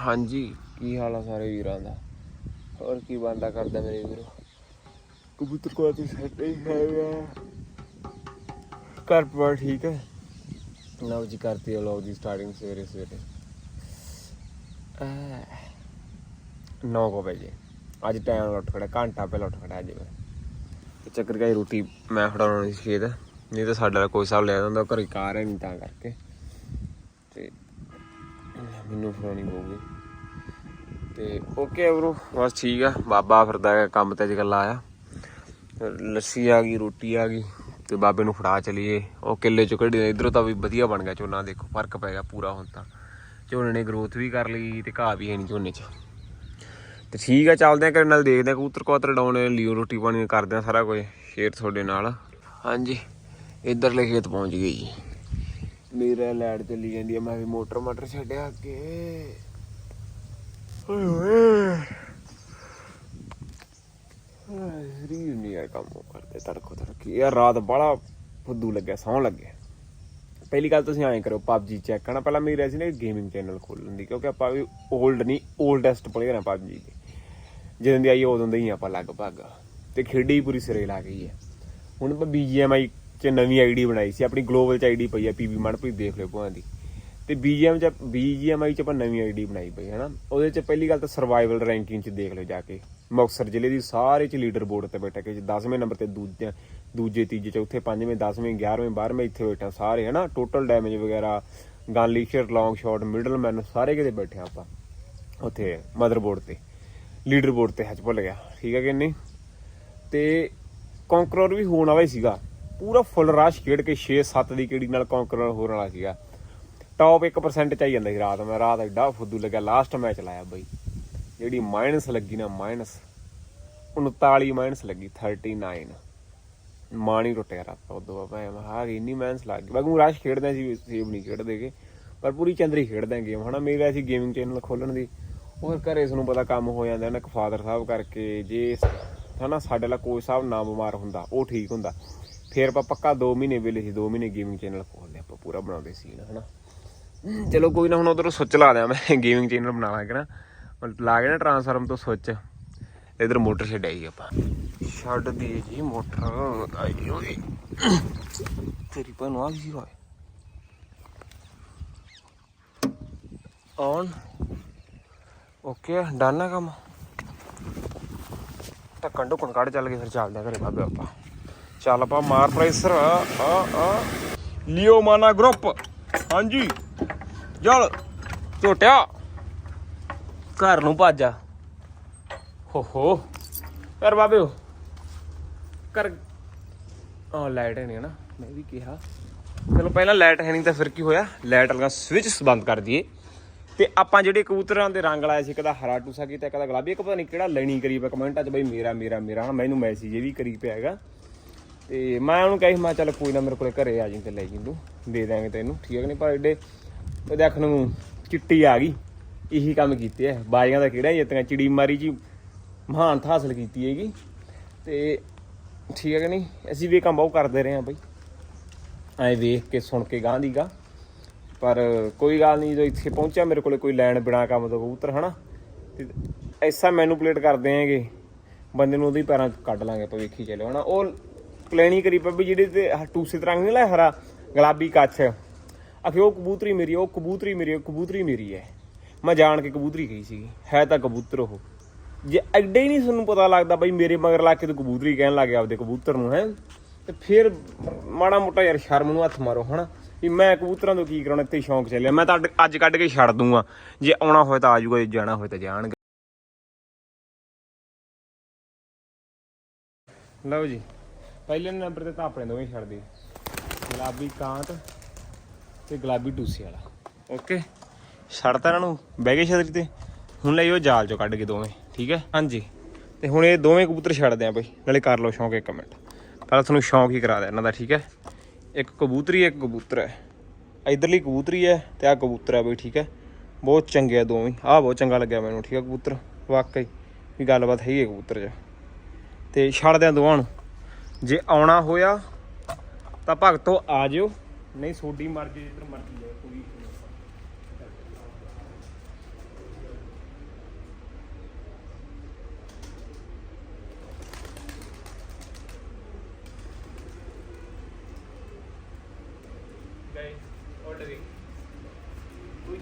ਹਾਂਜੀ ਕੀ ਹਾਲ ਆ ਸਾਰੇ ਵੀਰਾਂ ਦਾ? ਹੋਰ ਕੀ ਬੰਦਾ ਕਰਦਾ ਮੇਰੇ ਵੀਰੋ? ਕਬੂਤਰ ਕੋਲ ਤੇ ਸੈਟ ਹੀ ਹੈਗਾ ਘਰ ਪਰ ਠੀਕ ਹੈ? ਲਓ ਜੀ ਕਰਤੀ ਹੈ ਲਓ ਜੀ ਸਟਾਰਟਿੰਗ ਸਵੇਰੇ ਸਵੇਰੇ। 9 ਵਜੇ। ਅੱਜ ਟਾਈਮ ਨਾਲ ਉੱਠ ਖੜਾ ਘੰਟਾ ਪਹਿਲਾਂ ਉੱਠ ਖੜਾ ਅੱਜ ਮੈਂ। ਤੇ ਚੱਕਰ ਗਈ ਰੋਟੀ ਮੈਂ ਫੜਾਉਣੀ ਸੀ ਖੇਤ। ਨਹੀਂ ਤਾਂ ਸਾਡਾ ਕੋਈ ਹਿਸਾਬ ਲੈ ਜਾਂਦਾ ਘਰੇ ਕਾਰ ਹੈ ਨਹੀਂ ਤਾਂ ਕਰਕੇ। ਤੇ ਮੈਨੂੰ ਫੜਾਉਣੀ ਪਊਗੀ। ਤੇ ਓਕੇ ਬ్రో ਬਸ ਠੀਕ ਆ। ਬਾਬਾ ਫਿਰਦਾ ਹੈ ਕੰਮ ਤੇ ਅੱਜ ਕੱਲ ਆਇਆ। ਲੱਸੀ ਆ ਗਈ, ਰੋਟੀ ਆ ਗਈ ਤੇ ਬਾਬੇ ਨੂੰ ਫੜਾ ਚਲੀਏ। ਉਹ ਕਿੱਲੇ ਚੋਂ ਕੱਢੀ ਇਧਰੋਂ ਤਾਂ ਵੀ ਵਧੀਆ ਬਣ ਗਿਆ ਝੋਨਾ, ਦੇਖੋ ਫ਼ਰਕ ਪੈ ਗਿਆ ਪੂਰਾ ਹੁਣ ਤਾਂ। ਝੋਨੇ ਨੇ ਗਰੋਥ ਵੀ ਕਰ ਲਈ ਤੇ ਘਾਹ ਵੀ ਹੈ ਨਹੀਂ ਝੋਨੇ 'ਚ। ਤੇ ਠੀਕ ਆ, ਚੱਲਦੇ ਆ ਕਰਨ ਨਾਲ ਦੇਖਦੇ ਆ ਕਬੂਤਰ ਕਬੂਤਰ ਡਾਉਣੇ, ਲਿਓ ਰੋਟੀ ਪਾਣੀ ਕਰਦੇ ਆ ਸਾਰਾ ਕੁਝ ਸ਼ੇਅਰ ਤੁਹਾਡੇ ਨਾਲ। ਹਾਂਜੀ, ਇਧਰਲੇ ਖੇਤ ਪਹੁੰਚ ਗਏ ਜੀ। ਮੇਰਾ ਲੈਟ ਚੱਲੀ ਜਾਂਦੀ ਆ, ਮੈਂ ਵੀ ਮੋਟਰ ਮਟਰ ਛੱਡਿਆ ਅੱਗੇ। ਓਏ ਹੋਏ ਰੀ ਨਹੀਂ ਯਾਰ ਕੰਮ ਉਹ ਕਰਦੇ, ਤੜਕੋ ਤੜਕੀ। ਯਾਰ ਰਾਤ ਬੜਾ ਫੁੱਦੂ ਲੱਗਿਆ, ਸੌਣ ਲੱਗਿਆ। ਪਹਿਲੀ ਗੱਲ ਤੁਸੀਂ ਐਂ ਕਰੋ PUBG ਚੈੱਕ ਕਰਨਾ। ਪਹਿਲਾਂ ਮੇਰਾ ਸੀ ਨਾ ਗੇਮਿੰਗ ਚੈਨਲ ਖੋਲਣ ਦੀ ਕਿਉਂਕਿ ਆਪਾਂ ਵੀ 올ਡ ਨਹੀਂ 올ਡੈਸਟ ਪਲੇਅਰ ਆ PUBG ਦੇ। ਜਦੋਂ ਦੀ ਆਈ, ਉਦੋਂ ਦੇ ਹੀ ਆਪਾਂ ਲਗਭਗ। ਤੇ ਖੇਡੀ ਹੀ ਪੂਰੀ ਸਿਰੇ ਲਾ ਗਈ ਹੈ ਹੁਣ ਆਪਾਂ BGMI ਚ ਨਵੀਂ ਆਈਡੀ ਬਣਾਈ ਸੀ, ਆਪਣੀ ਗਲੋਬਲ ਚ ਆਈਡੀ ਪਈ ਆ ਪੀਬੀ ਮਨਪ੍ਰੀਤ ਦੇਖ ਲਿਓ ਭਾਂ ਦੀ। ਤੇ BGM ਚ BGMI ਚ ਆਪਾਂ ਨਵੀਂ ਆਈਡੀ ਬਣਾਈ ਪਈ ਹੈ ਨਾ ਉਹਦੇ ਚ ਪਹਿਲੀ ਗੱਲ ਤਾਂ ਸਰਵਾਈਵਲ ਰੈਂਕਿੰਗ ਚ ਦੇਖ ਲਿਓ ਜਾ ਕੇ। ਮੁਕਤਸਰ ਜ਼ਿਲ੍ਹੇ ਦੀ ਸਾਰੇ ਚ ਲੀਡਰ ਬੋਰਡ ਤੇ ਬੈਠਾ ਕਿ 10ਵੇਂ ਨੰਬਰ ਤੇ ਦੂਜੇ ਦੂਜੇ, ਤੀਜੇ, ਚੌਥੇ, ਪੰਜਵੇਂ 10ਵੇਂ 11ਵੇਂ 12ਵੇਂ ਇੱਥੇ ਬੈਠਾ ਸਾਰੇ ਹੈ ਨਾ ਟੋਟਲ ਡੈਮੇਜ ਵਗੈਰਾ gun leisure long shot middleman ਸਾਰੇ ਕਿਤੇ ਬੈਠੇ ਆਪਾਂ, ਉੱਥੇ ਮਦਰਬੋਰਡ ਤੇ। ਲੀਡਰ ਬੋਰਡ ਤੇ ਹੱਜ ਭੁੱਲ ਗਿਆ, ਠੀਕ ਹੈ ਕਿ ਨਹੀਂ? ਤੇ ਕੌਂਕਰਰ ਵੀ ਹੋਣ ਵਾਲਾ ਹੀ ਸੀਗਾ। ਪੂਰਾ ਫੁੱਲ ਰਸ਼ ਖੇਡ ਕੇ 6-7 ਦੀ ਕਿੜੀ ਨਾਲ ਕੌਂਕਰਰ ਹੋਣ ਵਾਲਾ ਸੀਗਾ। ਟੌਪ 1% ਚ ਆਈ ਜਾਂਦਾ ਸੀ ਰਾਤ। ਮੈਂ ਰਾਤ ਐਡਾ ਫੁੱਦੂ ਲੱਗਿਆ। ਲਾਸਟ ਮੈਚ ਲਾਇਆ ਬਈ। ਜਿਹੜੀ ਮਾਈਨਸ ਲੱਗੀ ਨਾ ਮਾਈਨਸ 39 ਮਾਈਨਸ ਲੱਗੀ 39 ਮਾਣੀ ਟੁੱਟਿਆ ਰਾਤ ਉਦੋਂ ਬਾਬਾ ਮੈਂ ਹਾਂ ਇੰਨੀ ਮਾਈਨਸ ਲੱਗ ਗਈ। ਬਾਗੂ ਰਸ਼ ਖੇਡਦੇ ਸੀ ਸੇਵ ਨਹੀਂ ਖੇਡਦੇਗੇ ਪਰ ਪੂਰੀ ਚੰਦਰੀ ਖੇਡਦੇ ਗੇਮ। ਹਨਾ, ਮੇਰਾ ਸੀ ਗੇਮਿੰਗ ਚੈਨਲ ਖੋਲਣ ਦੀ। ਉਹ ਫਿਰ ਘਰੇ ਤੁਹਾਨੂੰ ਪਤਾ ਕੰਮ ਹੋ ਜਾਂਦਾ ਨਾ, ਇੱਕ ਫਾਦਰ ਸਾਹਿਬ ਕਰਕੇ। ਜੇ ਹਨਾ, ਸਾਡੇ ਵਾਲਾ ਕੋਚ ਸਾਹਿਬ ਨਾ ਬਿਮਾਰ ਹੁੰਦਾ, ਉਹ ਠੀਕ ਹੁੰਦਾ। ਫਿਰ ਆਪਾਂ ਪੱਕਾ 2 ਮਹੀਨੇ ਵੇਲੇ ਸੀ 2 ਮਹੀਨੇ ਗੇਮਿੰਗ ਚੈਨਲ ਖੋਲ ਲਿਆ ਆਪਾਂ ਪੂਰਾ ਬਣਾਉਂਦੇ ਸੀ ਨਾ ਹਨਾ। ਚਲੋ ਕੋਈ ਨਾ, ਹੁਣ ਉਧਰੋਂ ਸੁੱਚ ਲਾ ਦਿਆਂ ਮੈਂ ਗੇਮਿੰਗ ਚੈਨਲ ਬਣਾ ਲਾਂਗੇ ਨਾ। ਹੁਣ ਲਾ ਕੇ ਨਾ ਟਰਾਂਸਫਾਰਮ ਤੋਂ ਸੁੱਚ। ਇਧਰ ਮੋਟਰ ਛੱਡਾਈ ਆਪਾਂ। ਛੱਡ ਦੀ ਜੀ ਮੋਟਰ ਆਈ ਓਏ। ਤੇਰੀ ਭੈਣ ਆ ਗਈ ਹੋਏ ਔਨ ਓਕੇ ਡਨ ਆ ਕੰਮ। ਢੱਕਣ ਢੁੱਕਣ ਕੱਢ ਚੱਲ ਗਏ ਫਿਰ ਚੱਲਦੇ ਆ ਘਰੇ ਬਾਬੇ ਆਪਾਂ। ਚੱਲ ਆਪਾਂ ਮਾਰ ਪ੍ਰੈਸਰ ਆ ਆ ਆ। ਲਿਓ ਮਾਨਾ ਗਰੁੱਪ ਹਾਂਜੀ। ਚੱਲ ਝੋਟਿਆ। ਘਰ ਨੂੰ ਭੱਜ ਆ। ਹੋ ਹੋ। ਕਰ ਬਾਬੇ ਕਰ ਆ ਲਾਈਟ ਹੈ ਨਹੀਂ ਨਾ। ਮੈਂ ਵੀ ਕਿਹਾ। ਚਲੋ, ਪਹਿਲਾਂ ਲਾਈਟ ਹੈ ਨਹੀਂ ਤਾਂ ਫਿਰ ਕੀ ਹੋਇਆ? ਲਾਈਟ ਵਾਲਾ ਸਵਿਚ ਬੰਦ ਕਰ ਦਈਏ। ਤੇ ਆਪਾਂ ਜਿਹੜੇ ਕਬੂਤਰਾਂ ਦੇ ਰੰਗ ਲਾਏ ਸੀ, ਇੱਕ ਹਰਾ ਟੂਸਾ ਕੀਤਾ ਇੱਕ ਦਾ ਗੁਲਾਬੀ। ਇੱਕ ਪਤਾ ਨਹੀਂ ਕਿਹੜਾ ਲੈਣੀ ਕਰੀਬ ਕਮੈਂਟਾਂ 'ਚ ਬਈ ਮੇਰਾ ਮੇਰਾ ਮੇਰਾ। ਮੈਨੂੰ ਮੈਸੇਜ ਇਹ ਵੀ ਕਰੀ ਪਿਆ ਹੈਗਾ। ਤੇ ਮੈਂ ਉਹਨੂੰ ਕਹੀ ਮੈਂ ਚੱਲ ਕੋਈ ਨਾ ਮੇਰੇ ਕੋਲੇ ਘਰੇ ਆ ਜੀ ਤੇ ਲੈ ਜੀ ਤੂੰ ਦੇ ਦਾਂਗੇ ਤੈਨੂੰ। ਠੀਕ ਹੈ ਕਿ ਨਹੀਂ ਪਰ ਏਡੇ? ਉਹ ਦੇਖ ਨੂੰ ਚਿੱਟੀ ਆ ਗਈ। ਇਹੀ ਕੰਮ ਕੀਤੇ ਆ। ਬਾਜੀਆਂ ਦਾ ਕਿਹੜਾ ਜਿੱਤੀਆਂ ਚਿੜੀ ਮਾਰੀ ਜੀ ਮਹਾਨਤਾ ਹਾਸਲ ਕੀਤੀ ਹੈਗੀ। ਤੇ ਠੀਕ ਹੈ ਕਿ ਨਹੀਂ? ਅਸੀਂ ਵੀ ਇਹ ਕੰਮ ਬਹੁਤ ਕਰਦੇ ਰਹੇ ਹਾਂ ਬਈ। ਐ ਵੇਖ ਕੇ, ਸੁਣ ਕੇ ਗਾਂ ਦੀ ਗਾ ਪਰ ਕੋਈ ਗੱਲ ਨਹੀਂ, ਜਦੋਂ ਇੱਥੇ ਪਹੁੰਚਿਆ, ਮੇਰੇ ਕੋਲੇ ਕੋਈ ਲੈਣ ਬਿਨਾ ਕੰਮ ਤੋਂ ਕਬੂਤਰ, ਹਨਾ? ਤੇ ਐਸਾ ਮੈਨੂਪਲੇਟ ਕਰਦੇ ਆਂਗੇ ਬੰਦੇ ਨੂੰ ਉਹਦੇ ਪੈਰਾਂ 'ਚ ਕੱਢ ਲਾਂਗੇ ਆਪਾਂ, ਵੇਖੀ ਚੱਲਿਓ, ਹਨਾ? ਉਹ ਪਲੈਨਿੰਗ ਕਰੀ ਪਈ ਜਿਹੜੇ ਤੇ ਆਹ ਟੂਸੇ ਤਰੰਗ ਨਹੀਂ ਲੈ ਹਰਾ? ਗੁਲਾਬੀ ਕੱਛ ਆਖੇ, ਉਹ ਕਬੂਤਰੀ ਮੇਰੀ, ਉਹ ਕਬੂਤਰੀ ਮੇਰੀ, ਉਹ ਕਬੂਤਰੀ ਮੇਰੀ ਹੈ। ਮੈਂ ਜਾਣ ਕੇ ਕਬੂਤਰੀ ਕਹੀ ਸੀਗੀ, ਹੈ ਤਾਂ ਕਬੂਤਰ ਉਹ। ਜੇ ਐਡੇ ਹੀ ਨਹੀਂ ਤੁਹਾਨੂੰ ਪਤਾ ਲੱਗਦਾ ਬਈ ਮੇਰੇ ਮਗਰ ਲਾ ਕੇ ਤੂੰ ਕਬੂਤਰੀ ਕਹਿਣ ਲੱਗ ਗਿਆ ਆਪਦੇ ਕਬੂਤਰ ਨੂੰ, ਹੈ? ਤੇ ਫਿਰ ਮਾੜਾ ਮੋਟਾ ਯਾਰ ਸ਼ਰਮ ਨੂੰ ਹੱਥ ਮਾਰੋ, ਹਨਾ? ਵੀ ਮੈਂ ਕਬੂਤਰਾਂ ਤੋਂ ਕੀ ਕਰਾਉਣਾ, ਇੱਥੇ ਸ਼ੌਂਕ ਚੱਲਿਆ। ਮੈਂ ਤਾਂ ਅੱਡ- ਅੱਜ ਕੱਢ ਕੇ ਛੱਡ ਦੂੰਗਾ। ਜੇ ਆਉਣਾ ਹੋਏ ਤਾਂ ਆ ਜਾਊਗਾ, ਜੇ ਜਾਣਾ ਹੋਏ ਤਾਂ ਜਾਣਗੇ। ਲਓ ਜੀ, ਪਹਿਲੇ ਨੰਬਰ ਤੇ ਤਾਂ ਆਪਣੇ ਦੋਵੇਂ ਛੱਡ ਦੇ। ਗੁਲਾਬੀ ਕਾਂਤ। ਤੇ ਗੁਲਾਬੀ ਟੂਸੇ ਵਾਲਾ। ਓਕੇ। ਛੱਡਤਾ ਇਹਨਾਂ ਨੂੰ? ਬਹਿ ਗਏ ਛਤਰੀ ਤੇ? ਹੁਣ ਲਈ ਉਹ ਜਾਲ ਚੋਂ ਕੱਢ ਕੇ ਦੋਵੇਂ ਠੀਕ ਹੈ? ਹਾਂਜੀ। ਤੇ ਹੁਣ ਇਹ ਦੋਵੇਂ ਕਬੂਤਰ ਛੱਡਦੇ ਆ ਬਈ ਨਾਲੇ ਕਰ ਲਓ ਸ਼ੌਂਕ ਇੱਕ ਮਿੰਟ। ਪਹਿਲਾਂ ਤੁਹਾਨੂੰ ਸ਼ੌਂਕ ਹੀ ਕਰਾ ਦਿਆਂ ਇਹਨਾਂ ਦਾ ਠੀਕ ਹੈ? ਇੱਕ ਕਬੂਤਰੀ ਇੱਕ ਕਬੂਤਰ ਹੈ। ਇਧਰਲੀ ਕਬੂਤਰੀ ਹੈ ਤੇ ਆ ਕਬੂਤਰ ਹੈ ਬਈ ਠੀਕ ਹੈ? ਬਹੁਤ ਚੰਗੇ ਆ ਦੋਵੇਂ। ਆਹ ਬਹੁਤ ਚੰਗਾ ਲੱਗਿਆ ਮੈਨੂੰ ਠੀਕ ਹੈ ਕਬੂਤਰ? ਵਾਕਈ ਵੀ ਗੱਲਬਾਤ ਹੈਗੀ ਹੈ ਕਬੂਤਰ 'ਚ। ਤੇ ਛੱਡ ਦਿਆਂ ਦੋਵਾਂ ਨੂੰ। ਜੇ ਆਉਣਾ ਹੋਇਆ ਤਾਂ ਭਗਤੋ ਆ ਜਿਓ। ਨਹੀਂ ਸੋਡੀ ਮਰਜ਼ੀ ਜਿੱਧਰ ਮਰਜ਼ੀ ਹੈ ਕੋਈ ਕੋਈ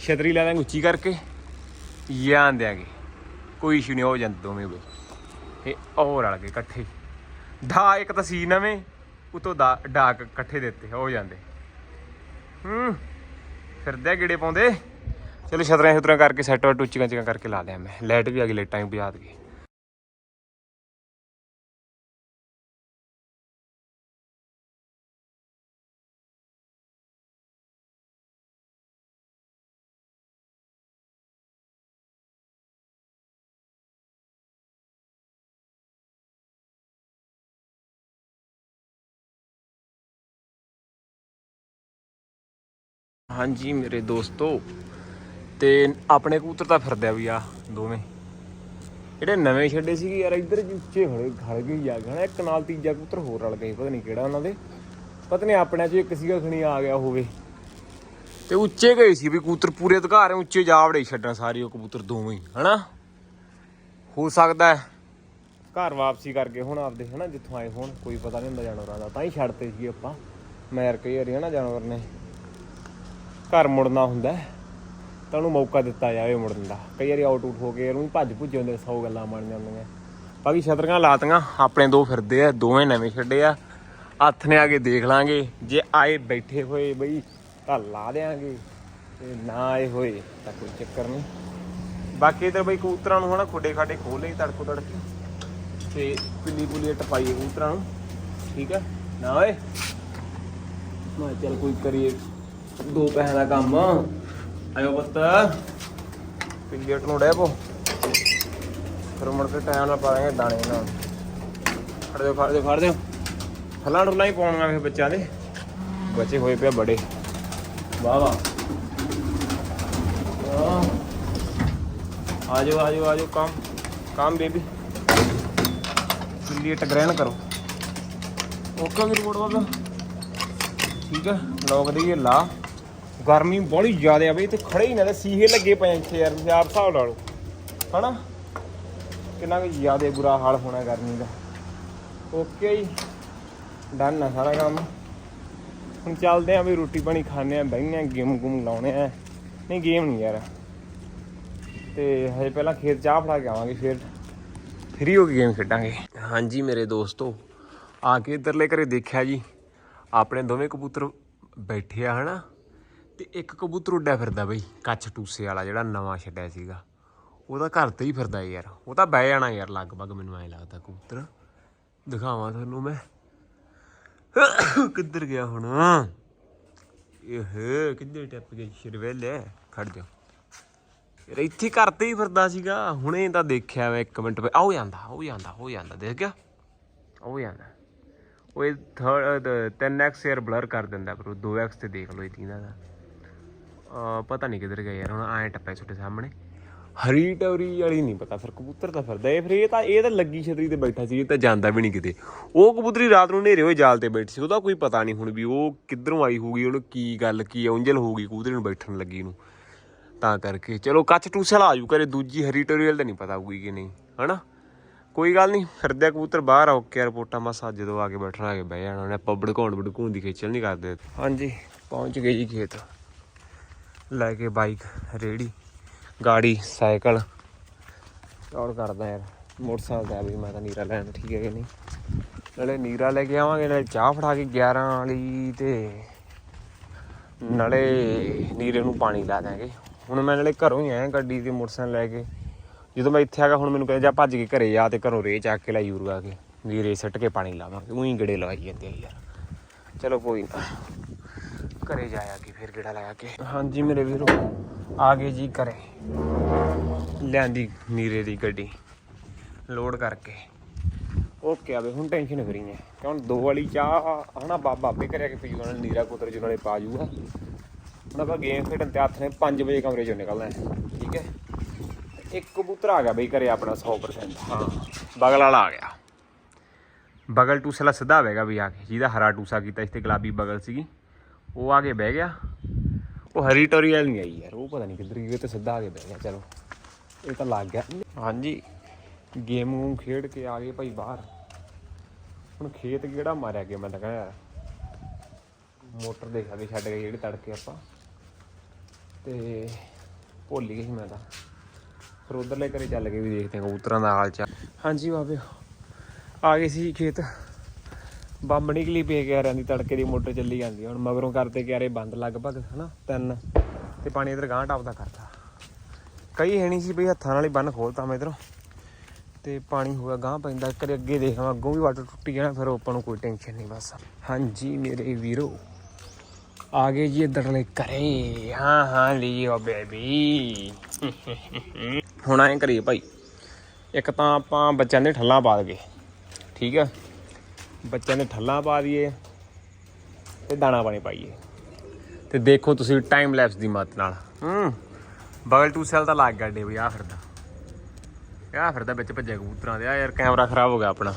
ਛਤਰੀ ਲਾ ਦਾਂਗੇ ਉੱਚੀ ਕਰਕੇ ਜਾਂ ਦਿਆਂਗੇ ਕੋਈ ਇਸ਼ੂ ਨਹੀਂ ਹੋ ਜਾਂਦਾ ਦੋਵੇਂ ਬਈ ਇਹ ਔਰ ਰਲ ਕੇ ਇਕੱਠੇ। ਡਾ ਇੱਕ ਤਾਂ ਸੀ ਨਵੇਂ ਉਤੋਂ ਦਾ ਡਾਕ ਇਕੱਠੇ ਦਿੱਤੇ, ਹੋ ਜਾਂਦੇ। ਹੂੰ, ਫਿਰਦੇ ਆ ਗੇੜੇ ਪਾਉਂਦੇ। ਚਲੋ ਛਤਰਾਂ ਛਤਰਾਂ ਕਰਕੇ ਸੈੱਟ ਵਟ ਉੱਚੀਆਂ ਉੱਚੀਆਂ ਕਰਕੇ ਲਾ ਲਿਆ ਮੈਂ। ਲਾਈਟ ਵੀ ਆ ਗਈ ਲਾਈਟਾਂ ਵੀ ਬੁਝਾ ਦਈਏ ਹਾਂਜੀ ਮੇਰੇ ਦੋਸਤੋ, ਤੇ ਆਪਣੇ ਕਬੂਤਰ ਤਾਂ ਫਿਰਦੇ ਆ ਵੀ ਆ ਦੋਵੇਂ। ਜਿਹੜੇ ਨਵੇਂ ਛੱਡੇ ਸੀਗੇ ਯਾਰ, ਇੱਧਰ ਜੀ ਉੱਚੇ ਹੋਏ ਖੜ ਗਏ ਜਾ ਗਏ ਇੱਕ ਨਾਲ ਤੀਜਾ ਕਬੂਤਰ ਹੋਰ ਰਲ ਗਏ, ਪਤਾ ਨਹੀਂ ਕਿਹੜਾ ਉਹਨਾਂ ਦੇ। ਪਤਾ ਨਹੀਂ ਆਪਣਿਆਂ ਚ ਇੱਕ ਸੀਗਾ, ਖਣੀ ਆ ਗਿਆ ਹੋਵੇ। ਤੇ ਉੱਚੇ ਗਏ ਸੀ ਵੀ ਕਬੂਤਰ ਪੂਰੇ ਅਧਿਕਾਰ ਹੈ, ਉੱਚੇ ਜਾਵੜੇ ਛੱਡਣ ਸਾਰੇ ਉਹ ਕਬੂਤਰ ਦੋਵੇਂ ਹੀ, ਹਨਾ? ਹੋ ਸਕਦਾ ਹੈ। ਘਰ ਵਾਪਸੀ ਕਰਕੇ ਹੁਣ ਆਪਦੇ, ਹਨਾ, ਜਿੱਥੋਂ ਆਏ ਹੋਣ, ਕੋਈ ਪਤਾ ਨਹੀਂ ਹੁੰਦਾ ਜਾਨਵਰਾਂ ਦਾ। ਤਾਂ ਹੀ ਛੱਡਤੇ ਸੀ ਆਪਾਂ। ਮੈਰ ਕਈ ਵਾਰੀ, ਹਨਾ, ਜਾਨਵਰ ਨੇ। ਘਰ ਮੁੜਨਾ ਹੁੰਦਾ ਤਾਂ ਉਹਨੂੰ ਮੌਕਾ ਦਿੱਤਾ ਜਾਵੇ ਮੁੜਨ ਦਾ। ਕਈ ਵਾਰੀ ਆਊਟ ਆਊਟ ਹੋ ਕੇ ਉਹਨੂੰ ਭੱਜ ਭੁੱਜ ਹੁੰਦੇ 100 ਗੱਲਾਂ ਬਣ ਜਾਂਦੀਆਂ ਬਾਕੀ ਛਤਰੀਆਂ ਲਾਤੀਆਂ, ਆਪਣੇ ਦੋ ਫਿਰਦੇ ਆ, ਦੋਵੇਂ ਨਵੇਂ ਛੱਡੇ ਆ। ਹੱਥ ਨੇ ਆ ਕੇ ਦੇਖ ਲਾਂਗੇ, ਜੇ ਆਏ ਬੈਠੇ ਹੋਏ ਬਈ, ਤਾਂ ਲਾ ਦੇਾਂਗੇ ਤੇ ਨਾ ਆਏ ਹੋਏ, ਤਾਂ ਕੋਈ ਚੱਕਰ ਨਹੀਂ। ਬਾਕੀ ਇਧਰ ਬਈ ਕਬੂਤਰਾਂ ਨੂੰ ਹਨਾ, ਖੁੱਡੇ ਖਾਡੇ ਖੋਲ ਤੜਕੋ ਤੜਕੀ ਤੇ ਪਿੱਲੀ ਪੁੱਲੀ ਟਪਾਈਏ ਕਬੂਤਰਾਂ ਨੂੰ। ਠੀਕ ਹੈ ਨਾ ਓਏ। ਮੈਂ ਚੱਲ ਕੋਈ ਕਰੀਏ ਦੋ ਪੈਸੇ ਦਾ ਕੰਮ। ਆਇਓ ਪੁੱਤ। ਪਿੰਗੇਟ ਨੂੰ ਡੇ ਪੋ। ਫਿਰ ਮੁੜ ਕੇ ਟਾਈਮ ਨਾਲ ਪਾ ਦਾਣੇ ਨਾਲ। ਫੜ ਦਿਓ ਫੜ ਦਿਓ ਫੜ ਦਿਓ। ਫਲਾਂ ਡੁੱਲਾਂ ਹੀ ਪਾਉਣੀਆਂ ਫਿਰ ਬੱਚਿਆਂ ਦੇ। ਬੱਚੇ ਹੋਏ ਪਿਆ ਬੜੇ। ਵਾਹ ਵਾਹ। ਆਹ। ਆ ਜਾਓ ਆ ਜਾਓ ਆ ਜਾਓ ਕੰਮ। ਕੰਮ, ਬੇਬੀ। ਪਿੰਗੇਟ ਗ੍ਰਹਿਣ ਕਰੋ। ਓਕੇ ਵੀ ਰਿਪੋਰਟ ਵਾਲਾ। ਠੀਕ ਹੈ ਲੋਕ ਦੇਈਏ ਲਾ। ਗਰਮੀ ਬੜੀ ਜ਼ਿਆਦਾ ਆ ਬਈ ਤੇ ਖੜੇ ਹੀ ਨਾ ਤੇ ਸੀਹੇ ਲੱਗੇ ਪਏ ਆ ਇੱਥੇ ਯਾਰ, ਤੁਸੀਂ ਆਪ ਹਿਸਾਬ ਲਾ ਲਓ। ਹਨਾ? ਕਿੰਨਾ ਕੁ ਜ਼ਿਆਦਾ ਬੁਰਾ ਹਾਲ ਹੋਣਾ ਗਰਮੀ ਦਾ। ਓਕੇ ਜੀ ਡਨ ਆ ਸਾਰਾ ਕੰਮ। ਹੁਣ ਚੱਲਦੇ ਆ ਵੀ ਰੋਟੀ ਪਾਣੀ ਖਾਣੇ ਆ ਬਹਿਨੇ ਆ ਗੇਮ ਗੁਮ ਲਾਉਣੇ ਆ। ਨਹੀਂ ਗੇਮ ਨਹੀਂ ਯਾਰ। ਤੇ ਹਜੇ ਪਹਿਲਾਂ ਖੇਤ ਚਾਹ ਫੜਾ ਕੇ ਆਵਾਂਗੇ ਫਿਰ। ਫ੍ਰੀ ਹੋ ਕੇ ਗੇਮ ਖੇਡਾਂਗੇ। ਹਾਂਜੀ ਮੇਰੇ ਦੋਸਤੋ, ਆ ਕੇ ਇਧਰਲੇ ਘਰੇ ਦੇਖਿਆ ਜੀ। ਆਪਣੇ ਦੋਵੇਂ ਕਬੂਤਰ ਬੈਠੇ ਆ, ਹਨਾ? ਤੇ ਇੱਕ ਕਬੂਤਰ ਉੱਡਿਆ ਫਿਰਦਾ ਬਈ ਕੱਛ ਟੂਸੇ ਵਾਲਾ ਜਿਹੜਾ ਨਵਾਂ ਛੱਡਿਆ ਸੀਗਾ। ਉਹਦਾ ਘਰ ਤੇ ਹੀ ਫਿਰਦਾ ਯਾਰ। ਉਹ ਤਾਂ ਬਹਿ ਜਾਣਾ ਯਾਰ ਲਗਭਗ ਮੈਨੂੰ ਐ ਲੱਗਦਾ ਕਬੂਤਰ। ਦਿਖਾਵਾਂ ਤੁਹਾਨੂੰ ਮੈਂ। ਕਿੱਧਰ ਗਿਆ ਹੁਣ? ਇਹ ਕਿੱਧਰ ਟੱਪ ਗਿਆ ਸ਼ਿਰਵੇਲੇ ਖੜ ਜਾ। ਯਾਰ ਇੱਥੇ ਘਰ ਤੇ ਹੀ ਫਿਰਦਾ ਸੀਗਾ। ਹੁਣੇ ਤਾਂ ਦੇਖਿਆ ਮੈਂ 1 ਮਿੰਟ ਪਏ ਆਉ ਜਾਂਦਾ ਉਹ ਜਾਂਦਾ ਹੋ ਜਾਂਦਾ। ਦੇਖ ਗਿਆ? ਉਹ ਜਾਂਦਾ। ਉਹ 3x ਯਾਰ ਬਲਰ ਕਰ ਦਿੰਦਾ, ਪਰ 2x ਤੇ ਦੇਖ ਲਓ ਇਹ ਤੀਨਾਂ ਦਾ। ਪਤਾ ਨਹੀਂ ਕਿੱਧਰ ਗਿਆ ਯਾਰ ਹੁਣ ਐ ਟੱਪੇ ਛੋਟੇ ਸਾਹਮਣੇ। ਹਰੀ ਟੌਰੀ ਵਾਲੀ ਨਹੀਂ ਪਤਾ ਫਿਰ ਕਬੂਤਰ ਤਾਂ ਫਿਰਦਾ ਇਹ ਫਿਰ ਇਹ ਤਾਂ ਇਹ ਤਾਂ ਲੱਗੀ ਛਤਰੀ ਤੇ ਬੈਠਾ ਸੀ ਇਹ ਤਾਂ ਜਾਂਦਾ ਵੀ ਨਹੀਂ ਕਿਤੇ। ਉਹ ਕਬੂਤਰੀ ਰਾਤ ਨੂੰ ਹਨੇਰੇ ਹੋਏ ਜਾਲ ਤੇ ਬੈਠੀ ਸੀ ਉਹਦਾ ਕੋਈ ਪਤਾ ਨਹੀਂ ਹੁਣ ਵੀ ਉਹ ਕਿੱਧਰੋਂ ਆਈ ਹੋਊਗੀ ਉਹਨੂੰ ਕੀ ਗੱਲ ਕੀ ਉਂਜਲ ਹੋਊਗੀ ਕਬੂਤਰੀ ਨੂੰ ਬੈਠਣ ਲੱਗੀ ਨੂੰ। ਤਾਂ ਕਰਕੇ ਚਲੋ ਕੱਚ ਟੂਸਲ ਆ ਜੂ ਕਰੇ ਦੂਜੀ ਹਰੀ ਟੋਰੀਅਲ ਤਾਂ ਨਹੀਂ ਪਤਾ ਹੋਊਗੀ ਕਿ ਨਹੀਂ ਹਨਾ? ਕੋਈ ਗੱਲ ਨਹੀਂ ਫਿਰਦੇ ਕਬੂਤਰ ਬਾਹਰ ਆ ਕੇ ਰਿਪੋਰਟਾਂ ਮਸ ਅੱਜ ਜਦੋਂ ਆ ਕੇ ਬੈਠਣਾ ਆ ਕੇ ਬਹਿ ਜਾਣਾ ਉਹਨੇ ਆਪਾਂ ਭੜਕਾਉਣ ਭੜਕਾਉਣ ਦੀ ਖੇਚਲ ਨਹੀਂ ਕਰਦੇ। ਹਾਂਜੀ ਪਹੁੰਚ ਗਏ ਜੀ ਖੇਤ। ਲੈ ਕੇ ਬਾਈਕ ਰੇੜੀ ਗਾੜੀ, ਸਾਈਕਲ। ਚੌੜ ਕਰਦਾ ਯਾਰ, ਮੋਟਰਸਾਈਕਲ ਦਾ ਵੀ ਮੈਂ ਤਾਂ ਨੀਰਾ ਲੈਣ, ਠੀਕ ਹੈ ਕਿ ਨਹੀਂ? ਨਾਲੇ ਨੀਰਾ ਲੈ ਕੇ ਆਵਾਂਗੇ, ਨਾਲੇ ਚਾਹ ਫੜਾ ਕੇ 11 ਵਾਲੀ ਤੇ ਨਾਲੇ ਨੀਰੇ ਨੂੰ ਪਾਣੀ ਲਾ ਦਾਂਗੇ ਹੁਣ ਮੈਂ ਨਾਲੇ ਘਰੋਂ ਹੀ ਆਇਆ ਗੱਡੀ ਤੇ ਮੋਟਰਸਾਈਕਲ ਲੈ ਕੇ। ਜਦੋਂ ਮੈਂ ਇੱਥੇ ਆ ਗਿਆ, ਹੁਣ ਮੈਨੂੰ ਕਹਿੰਦੇ, ਜਾ ਭੱਜ ਕੇ ਘਰੇ ਜਾ ਤੇ ਘਰੋਂ ਰੇ ਚੱਕ ਕੇ ਲੈ ਯੂਰਗਾ ਕੇ। ਨੀਰੇ ਰੇ ਕੇ ਪਾਣੀ ਲਾਵਾਂਗੇ, ਉਹੀ ਗੜੇ ਲਵਾਈ ਜਾਂਦੇ ਆ ਯਾਰ। ਚਲੋ ਕੋਈ ਨਾ। ਘਰੇ ਜਾਇਆ ਕਿ, ਫਿਰ ਗੇੜਾ ਲਾਇਆ ਕੇ? ਹਾਂਜੀ ਮੇਰੇ ਵੀਰੋ। ਆ ਗਏ ਜੀ ਘਰੇ। ਲਿਆਂਦੀ ਨੀਰੇ ਦੀ ਗੱਡੀ। ਲੋਡ ਕਰਕੇ। ਓਕੇ ਆਵੇ ਹੁਣ ਟੈਨਸ਼ਨ ਫਰੀ ਨੇ ਕਿਉਂ ਦੋ ਵਾਲੀ ਚਾਹ, ਹਨਾ, ਬਾਬਾ ਆਪੇ ਕਰਿਆ ਕਿ ਪੀਊਗਾ ਨਾਲ ਨੀਰਾ ਕੁਤਰ ਜੂ ਨਾਲੇ ਪਾ ਜੂਗਾ। ਹੁਣ ਆਪਾਂ ਗੇਮ ਖੇਡਣ ਤੇ ਹੱਥ ਨੇ 5 ਵਜੇ ਕਮਰੇ ਚੋਂ ਨਿਕਲਣਾ ਠੀਕ ਹੈ? ਇੱਕ ਕਬੂਤਰ ਆ ਗਿਆ ਬਈ ਘਰੇ ਆਪਣਾ 100% ਹਾਂ, ਬਗਲ ਵਾਲਾ ਆ ਗਿਆ। ਬਗਲ ਟੂਸਲਾ ਸਿੱਧਾ ਆਵੇਗਾ ਵੀ ਆ ਕੇ। ਜਿਹਦਾ ਹਰਾ ਟੂਸਾ ਕੀਤਾ, ਇਸ ਤੇ ਗੁਲਾਬੀ ਬਗਲ ਸੀਗੀ। ਉਹ ਆ ਕੇ ਬਹਿ ਗਿਆ। ਉਹ ਹਰੀ ਟੋਰੀਅਲ ਨਹੀਂ ਆਈ ਯਾਰ, ਉਹ ਪਤਾ ਨਹੀਂ ਕਿੱਧਰ ਗਈ, ਉਹ ਤੇ ਸਿੱਧਾ ਆ ਕੇ ਬਹਿ ਗਿਆ, ਚਲੋ। ਇਹ ਤਾਂ ਲੱਗ ਗਿਆ। ਹਾਂਜੀ ਗੇਮ ਨੂੰ ਖੇਡ ਕੇ ਆ ਗਏ ਭਾਈ ਬਾਹਰ। ਹੁਣ ਖੇਤ ਕਿਹੜਾ ਮਾਰਿਆ ਗਿਆ, ਮੈਂ ਤਾਂ ਕਹਿੰਦਾ ਯਾਰ ਮੋਟਰ ਦੇਖਾ ਕੇ ਛੱਡ ਗਏ ਜਿਹੜੀ ਤੜਕੇ ਆਪਾਂ। ਤੇ ਭੁੱਲ ਹੀ ਸੀ ਮੈਂ ਤਾਂ। ਫਿਰ ਉਧਰਲੇ ਘਰੇ ਚੱਲ ਕੇ ਵੀ ਦੇਖਦੇ ਹਾਂ ਕਬੂਤਰਾਂ ਦਾ ਹਾਲ ਚਾਲ। ਹਾਂਜੀ ਬਾਬੇ, ਆ ਗਏ ਸੀ ਖੇਤ। ਬੰਬ ਨਿਕਲੀ ਪਈ ਕਿਆਰਿਆਂ ਦੀ, ਤੜਕੇ ਦੀ ਮੋਟਰ ਚੱਲੀ ਜਾਂਦੀ ਹੁਣ ਮਗਰੋਂ ਕਰਤੇ ਕਿਆਰੇ ਬੰਦ ਲਗਭਗ, ਹਨਾ, ਤਿੰਨ। ਤੇ ਪਾਣੀ ਇਧਰ ਗਾਂਹ ਟਾਪਦਾ ਕਰਤਾ ਕਈ ਹੈ ਨਹੀਂ ਸੀ ਬਈ, ਹੱਥਾਂ ਨਾਲ ਹੀ ਬੰਨ ਖੋਲਤਾ ਮੈਂ ਇਧਰੋਂ। ਤੇ ਪਾਣੀ ਹੋਇਆ ਗਾਂਹ ਪੈਂਦਾ। ਕਰੇ ਅੱਗੇ ਦੇਖਾਂ, ਅੱਗੋਂ ਵੀ ਵਾਟਰ ਟੁੱਟੀ ਜਾਣਾ, ਫਿਰ ਆਪਾਂ ਨੂੰ ਕੋਈ ਟੈਨਸ਼ਨ ਨਹੀਂ ਬਸ। ਹਾਂਜੀ ਮੇਰੇ ਵੀਰੋ, ਆ ਗਏ ਜੀ ਇਧਰਲੇ ਘਰੇ। ਹਾਂ ਹਾਂ, ਲੀਓ ਬੇਬੀ। ਹੁਣ ਐਂ ਕਰੀਏ ਭਾਈ। ਇੱਕ ਤਾਂ ਆਪਾਂ ਬੱਚਿਆਂ ਦੇ ਠੱਲਾਂ ਪਾ ਦਗੇ ਠੀਕ ਆ ਬੱਚਿਆਂ ਦੇ ਠੱਲਾਂ ਪਾ ਦਈਏ ਤੇ ਦਾਣਾ ਪਾਣੀ ਪਾਈਏ। ਤੇ ਦੇਖੋ ਤੁਸੀਂ ਟਾਈਮ ਲੈਪਸ ਦੀ ਮਦਦ ਨਾਲ। ਹੂੰ, ਬਗਲ ਟੂ ਸੈਲ ਤਾਂ ਲੱਗ ਗਿਆ ਡੇ ਵੀ ਆ ਫਿਰਦਾ। ਆ ਫਿਰਦਾ ਵਿੱਚ ਭੱਜਿਆ ਕਬੂਤਰਾਂ ਦੇ ਆ ਯਾਰ ਕੈਮਰਾ ਖਰਾਬ ਹੋ ਗਿਆ ਆਪਣਾ।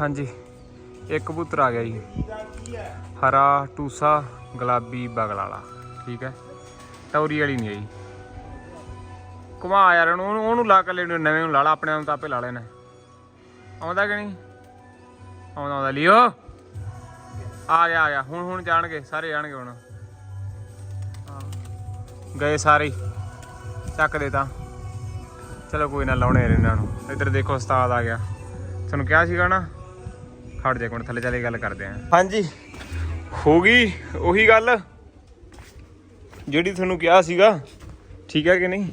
ਹਾਂਜੀ, ਇੱਕ ਕਬੂਤਰ ਆ ਗਿਆ ਜੀ। ਹਰਾ ਟੂਸਾ, ਗੁਲਾਬੀ ਬਗਲ ਵਾਲਾ ਠੀਕ ਹੈ? ਟੌਰੀ ਵਾਲੀ ਨਹੀਂ ਆਈ ਘੁਮਾ ਯਾਰ ਉਹਨੂੰ, ਉਹਨੂੰ- ਉਹਨੂੰ ਲਾ ਕੇ ਲੈਣੇ ਨਵੇਂ ਨੂੰ ਲਾ ਲਾ, ਆਪਣੇ ਆਪ ਤਾਂ ਆਪੇ ਲਾ ਲੈਣਾ। ਆਉਂਦਾ ਕਿ ਨਹੀਂ? ਆਉਂਦਾ ਆਉਂਦਾ, ਲਿਓ। ਆ ਗਿਆ ਆ ਗਿਆ। ਹੁਣ ਹੁਣ ਜਾਣਗੇ, ਸਾਰੇ ਜਾਣਗੇ ਹੁਣ। ਗਏ ਸਾਰੇ। ਹੀ। ਚੱਕ ਦੇ ਤਾਂ। ਚਲੋ ਕੋਈ ਨਾ, ਲਾਉਣੇ ਯਾਰ ਇਹਨਾਂ ਨੂੰ। ਇੱਧਰ ਦੇਖੋ, ਉਸਤਾਦ ਆ ਗਿਆ। ਤੁਹਾਨੂੰ ਕਿਹਾ ਸੀਗਾ ਨਾ ਖੜ ਜਾ ਕੋਣ ਥੱਲੇ ਚਲੇ ਗੱਲ ਕਰਦੇ ਆਂ। ਹਾਂਜੀ। ਹੋ ਗਈ ਉਹੀ ਗੱਲ ਜਿਹੜੀ ਤੁਹਾਨੂੰ ਕਿਹਾ ਸੀਗਾ। ਠੀਕ ਹੈ ਕਿ ਨਹੀਂ?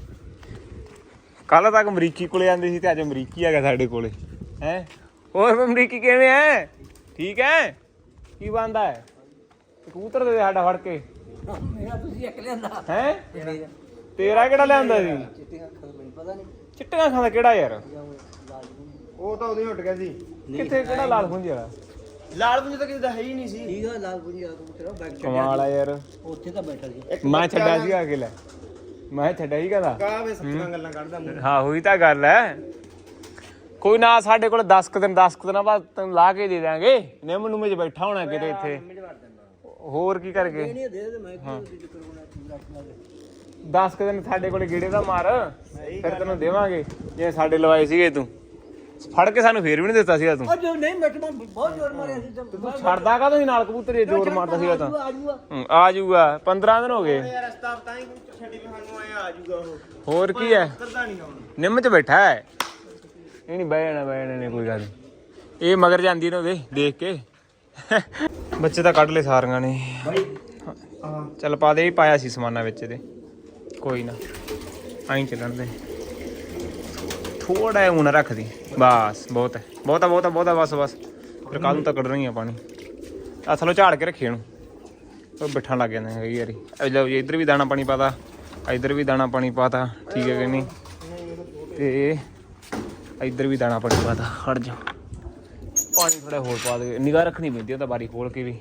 ਕੱਲ ਤੱਕ ਅਮਰੀਕੀ ਕੋਲੇ ਆਂਦੇ ਸੀ ਤੇ ਅੱਜ ਅਮਰੀਕੀ ਆ ਗਿਆ ਸਾਡੇ ਕੋਲੇ। ਹੈ? ਹੋਰ ਅਮਰੀਕੀ ਕਿਵੇਂ ਹੈ ਠੀਕ ਹੈ ਕੀ ਬੰਦਾ ਹੈ ਕਬੂਤਰ ਦੇ ਦੇ ਸਾਡਾ ਫੜ ਕੇ। ਮੇਰਾ ਤੁਸੀਂ ਇੱਕ ਲਿਆਂਦਾ। ਹੈ? ਤੇਰਾ ਕਿਹੜਾ ਲਿਆਂਦਾ ਸੀ? ਚਿੱਟੀਆਂ ਅੱਖਾਂ ਦਾ ਮੈਨੂੰ ਪਤਾ ਨਹੀਂ। ਚਿੱਟੀਆਂ ਖਾਂਦਾ ਕਿਹੜਾ ਯਾਰ? ਉਹ ਤਾਂ ਉਹਦੇ ਉੱਟ ਗਿਆ ਸੀ। ਕਿੱਥੇ ਕਿਹੜਾ ਲਾਲ ਖੁੰਝੀ ਵਾਲਾ? ਲਾਲ ਪੁੰਜ ਤਾਂ ਕਿਸੇ ਦਾ ਹੈ ਹੀ ਨਹੀਂ ਸੀ। ਠੀਕ ਆ ਲਾਲ ਪੁੰਜੀ ਆ ਕਬੂਤਰ ਬੈਠ ਕਮਾਲ ਆ ਯਾਰ। ਉੱਥੇ ਤਾਂ ਬੈਠਾ ਸੀ। ਮੈਂ ਛੱਡਿਆ ਸੀ ਆ ਕੇ ਲੈ। ਮੈਂ ਛੱਡਿਆ ਹੀ ਕਹਦਾ ਕਾਵੇ ਸੱਚੀਆਂ ਗੱਲਾਂ ਕੱਢਦਾ ਮੂੰਹ। ਹਾਂ ਹੋਈ ਤਾਂ ਗੱਲ ਹੈ ਕੋਈ ਨਾ ਸਾਡੇ ਕੋਲ 10 ਕੁ ਦਿਨ 10 ਕੁ ਦਿਨਾਂ ਬਾਅਦ ਤੈਨੂੰ ਲਾ ਕੇ ਦੇ ਦਾਂਗੇ ਨਿੰਮ ਨੂੰ ਵਿੱਚ ਬੈਠਾ ਹੋਣਾ ਕਿਤੇ ਇੱਥੇ। ਹੋਰ ਕੀ ਕਰਗੇ ਨਹੀਂ ਦੇ ਦੇ ਮੈਂ ਕੀ ਜ਼ਿਕਰ ਹੋਣਾ ਤੂੰ ਰੱਖ ਲਾ ਦੇ। 10 ਕੁ ਦਿਨ ਸਾਡੇ ਕੋਲ ਗੇੜੇ ਦਾ ਮਾਰ। ਫਿਰ ਤੈਨੂੰ ਦੇਵਾਂਗੇ ਜੇ ਸਾਡੇ ਲਵਾਏ ਸੀਗੇ ਤੂੰ। ਫੜ ਕੇ ਸਾਨੂੰ ਫੇਰ ਵੀ ਨਹੀਂ ਦਿੱਤਾ ਸੀਗਾ ਤੂੰ। ਉਹ ਜੋ ਨਹੀਂ ਮਿੰਟ ਮੈਂ ਬਹੁਤ ਜ਼ੋਰ ਮਾਰਿਆ ਸੀ ਜਦ ਤੂੰ ਛੱਡਦਾ ਕਾ ਤੁਸੀਂ ਨਾਲ ਕਬੂਤਰ ਜੇ ਜ਼ੋਰ ਮਾਰਦਾ ਸੀਗਾ ਤਾਂ। ਆ ਜੂਆ ਹੂੰ, ਆ ਜਾਊਗਾ 15 ਦਿਨ ਹੋ ਗਏ। ਯਾਰ ਰਸਤਾ ਤਾਂ ਹੀ ਛੱਡੀ ਵੀ ਸਾਨੂੰ ਆਇਆ ਆ ਜਾਊਗਾ ਉਹ। ਹੋਰ ਕੀ ਹੈ? ਕਰਦਾ ਨਹੀਂ ਹੁਣ। ਨਿੰਮ 'ਚ ਬੈਠਾ ਹੈ। ਇਹ ਨਹੀਂ ਬਹਿ ਜਾਣਾ ਬਹਿ ਜਾਣਾ ਕੋਈ ਗੱਲ ਨੀ। ਇਹ ਮਗਰ ਜਾਂਦੀ ਨੇ ਉਹਦੇ ਦੇਖ ਕੇ। ਬੱਚੇ ਤਾਂ ਕੱਢ ਲਏ ਸਾਰੀਆਂ ਨੇ। ਬਾਈ। ਚੱਲ ਪਾ ਦੇ ਇਹ ਪਾਇਆ ਸੀ ਸਮਾਨਾ ਵਿੱਚ ਇਹਦੇ। ਕੋਈ ਨਾ। ਆਈ ਚੱਲਣ ਦੇ। ਥੋੜਾ ਜਿਹਾ ਹੁਣ ਰੱਖ ਦੀ। ਬਸ, ਬਹੁਤ ਹੈ। ਬਹੁਤਾ ਬਹੁਤਾ ਬਹੁਤਾ, ਬਸ ਬਸ। ਫਿਰ ਕੱਲ ਨੂੰ ਤਾਂ ਕੱਢਣਾ ਹੀ ਆ ਪਾਣੀ। ਆ ਥੱਲੋਂ ਝਾੜ ਕੇ ਰੱਖੀ ਇਹਨੂੰ। ਉਹ ਬਿਠਾਂ ਲੱਗ ਜਾਂਦੇ ਕਈ ਵਾਰੀ। ਇਹ ਲਓ ਜੀ, ਇੱਧਰ ਵੀ ਦਾਣਾ ਪਾਣੀ ਪਾਤਾ। ਇੱਧਰ ਵੀ ਦਾਣਾ ਪਾਣੀ ਪਾਤਾ। ਠੀਕ ਹੈ ਕਿ ਨਹੀਂ? ਤੇ ਇੱਧਰ ਵੀ ਦਾਣਾ ਪਾਣੀ ਪਾਤਾ। ਹਟ ਜਾ ਪਾਣੀ ਥੋੜਾ ਹੋਰ ਪਾ ਦੇ। ਨਿਗਾਹ ਰੱਖਣੀ ਪੈਂਦੀ ਉਹ ਤਾਂ ਬਾਰੀ ਖੋਲ ਕੇ ਵੀ।